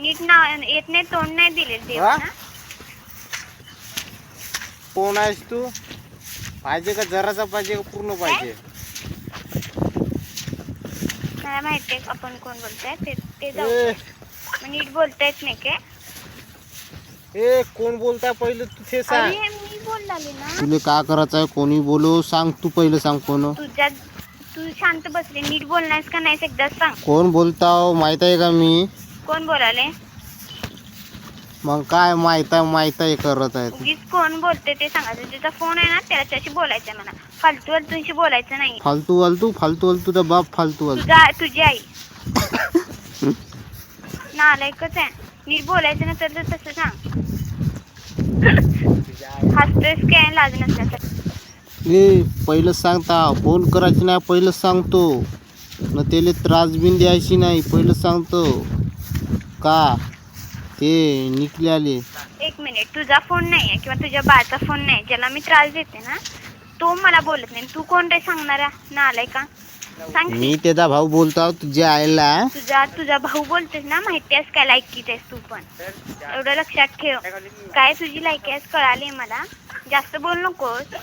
नीट नाव येत नाही तोंड नाही दिले देवाना कोण आहेस तू? पाहिजे का? जराचा पाहिजे का? पूर्ण पाहिजे. मला माहिती आहे आपण कोण बोलताय ते ते जाऊ ए. मग नीट बोलता येत नाही काय ए कोण पहिले तू ते सांग. अरे मी बोललाली ना. तुला का करायचं आहे कोणी बोलो? सांग तू पहिलं सांग कोण. तुझ्या तू शांत बसले नीट बोलणारस का नाहीस एकदा सांग. कोण बोलताव माहित आहे का मी? कोण बोलाले? मग काय माहीत आहे माहीत आहे करत आहे. उगीच कोण बोलते ते सांगायचं ज्याचा फोन आहे ना त्याच्याशी बोलायचं मला फालतू फालतूशी बोलायचं नाही. फालतू वालतू फालतू वालतू तुझा बाप फालतू वालतू. तुझा तुझी आई. नालायकच आहे. नीट बोलायचं ना तर तसं सांग. हसतोयस काय लाज नसल्याचं ए पहिलं सांगता फोन करायची नाही पहिलं सांगतो. न त्याला त्रास बिन द्यायची नाही पहिलं सांगतो. का? ते निकले आले एक मिनिट तुझा फोन नाही आहे किंवा तुझ्या बाचा फोन नाही ज्याला मी त्रास देते ना तो मला बोलत नाही. तू कोण रे सांगणारा? नालाय का? सांग की. मी त्याचा भाऊ बोलतो तुझ्या आईला. तुझा तुझा भाऊ बोलतोस ना माहिती आहेस काय लायकीत आहेस तू पण. एवढं लक्षात ठेव. काय तुझी लायकी आहेस कळाली मला. जास्त बोल नकोस.